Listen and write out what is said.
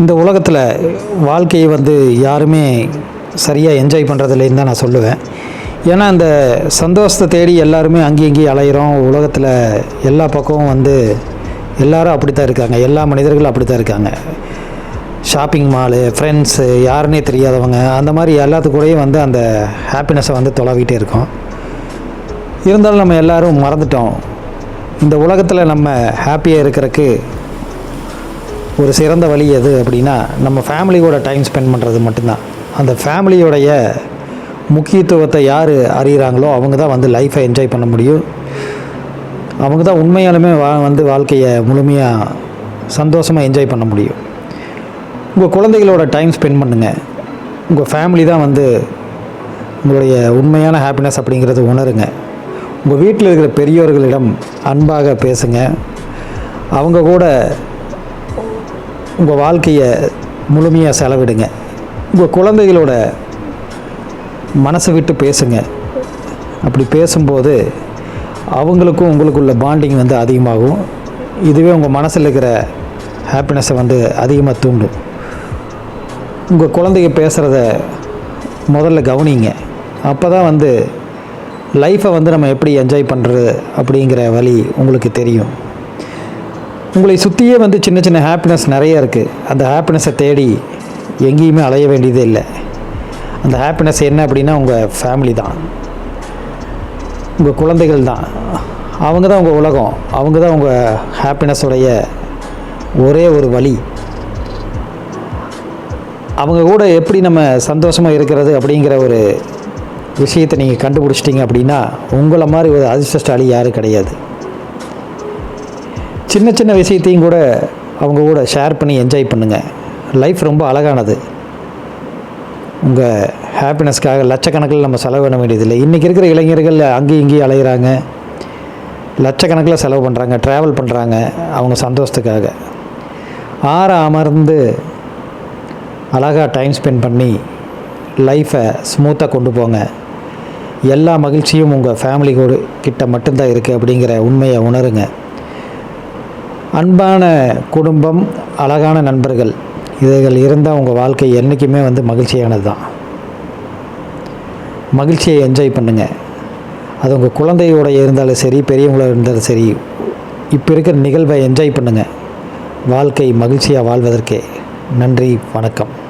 இந்த உலகத்தில் வாழ்க்கையை வந்து யாருமே சரியாக என்ஜாய் பண்ணுறதில்லைன்னு தான் நான் சொல்லுவேன். ஏன்னா இந்த சந்தோஷத்தை தேடி எல்லாருமே அங்கேயும் இங்கேயும் அலையிறோம். உலகத்தில் எல்லா பக்கமும் வந்து எல்லாரும் அப்படி தான் இருக்காங்க. எல்லா மனிதர்களும் அப்படி தான் இருக்காங்க. ஷாப்பிங் மாலு ஃப்ரெண்ட்ஸு யாருன்னே தெரியாதவங்க அந்த மாதிரி எல்லாத்து கூடயும் வந்து அந்த ஹாப்பினஸை வந்து தொலைவிட்டே இருக்கோம். இருந்தாலும் நம்ம எல்லாரும் மறந்துட்டோம். இந்த உலகத்தில் நம்ம ஹாப்பியாக இருக்கிறதுக்கு ஒரு சிறந்த வழி எது அப்படின்னா நம்ம ஃபேமிலியோட டைம் ஸ்பெண்ட் பண்ணுறது மட்டும்தான். அந்த ஃபேமிலியோடைய முக்கியத்துவத்தை யார் அறிகிறாங்களோ அவங்க தான் வந்து லைஃப்பை என்ஜாய் பண்ண முடியும். அவங்க தான் உண்மையாலுமே வா வந்து வாழ்க்கையை முழுமையாக சந்தோஷமாக என்ஜாய் பண்ண முடியும். உங்கள் குழந்தைகளோட டைம் ஸ்பெண்ட் பண்ணுங்கள் உங்கள் ஃபேமிலி தான் வந்து உங்களுடைய உண்மையான ஹாப்பினஸ் அப்படிங்கிறது உணருங்க. உங்கள் வீட்டில் இருக்கிற பெரியோர்களிடம் அன்பாக பேசுங்க. அவங்க கூட உங்கள் வாழ்க்கையை முழுமையாக செலவிடுங்க. உங்கள் குழந்தைகளோட மனசை விட்டு பேசுங்க. அப்படி பேசும்போது அவங்களுக்கும் உங்களுக்குள்ள பாண்டிங் வந்து அதிகமாகும். இதுவே உங்கள் மனசில் இருக்கிற ஹாப்பினஸை வந்து அதிகமாக தூண்டும். உங்கள் குழந்தைங்க பேசுகிறத முதல்ல கவனிங்க. அப்போ தான் வந்து லைஃப்பை வந்து நம்ம எப்படி என்ஜாய் பண்ணுறது அப்படிங்கிற வழி உங்களுக்கு தெரியும். உங்களை சுற்றியே வந்து சின்ன சின்ன ஹாப்பினஸ் நிறைய இருக்குது அந்த ஹாப்பினஸை தேடி எங்கேயுமே அலைய வேண்டியதே இல்லை. அந்த ஹாப்பினஸ் என்ன அப்படின்னா உங்கள் ஃபேமிலி தான். உங்கள் குழந்தைகள் தான். அவங்க தான் உங்கள் உலகம். அவங்க தான் உங்கள் ஹாப்பினஸுடைய ஒரே ஒரு வழி. அவங்க கூட எப்படி நம்ம சந்தோஷமாக இருக்கிறது அப்படிங்கிற ஒரு விஷயத்தை நீங்கள் கண்டுபிடிச்சிட்டிங்க அப்படின்னா உங்களை மாதிரி ஒரு அதிர்ஷ்டசாலி யாரும் கிடையாது. சின்ன சின்ன விஷயத்தையும் கூட அவங்க கூட ஷேர் பண்ணி என்ஜாய் பண்ணுங்கள் லைஃப் ரொம்ப அழகானது. உங்கள் ஹாப்பினஸ்க்காக லட்சக்கணக்கில் நம்ம செலவு பண்ண வேண்டியதில்லை. இன்றைக்கி இருக்கிற இளைஞர்கள் அங்கேயும் இங்கேயும் அலையிறாங்க. லட்சக்கணக்கில் செலவு பண்ணுறாங்க ட்ராவல் பண்ணுறாங்க அவங்க சந்தோஷத்துக்காக. ஆற அமர்ந்து அழகாக டைம் ஸ்பெண்ட் பண்ணி லைஃப்பை ஸ்மூத்தாக கொண்டு போங்க. எல்லா மகிழ்ச்சியும் உங்கள் ஃபேமிலி கூட கிட்ட மட்டும்தான் இருக்குது அப்படிங்கிற உண்மையை உணருங்க. அன்பான குடும்பம் அழகான நண்பர்கள் இதுகள் இருந்தால் உங்கள் வாழ்க்கை என்றைக்குமே வந்து மகிழ்ச்சியானது தான் மகிழ்ச்சியை என்ஜாய் பண்ணுங்கள் அது உங்கள் குழந்தையோட இருந்தாலும் சரி பெரியவங்களோட இருந்தாலும் சரி இப்போ இருக்கிற நிகழ்வை என்ஜாய் பண்ணுங்கள் வாழ்க்கை மகிழ்ச்சியாக வாழ்வதற்கே. நன்றி வணக்கம்.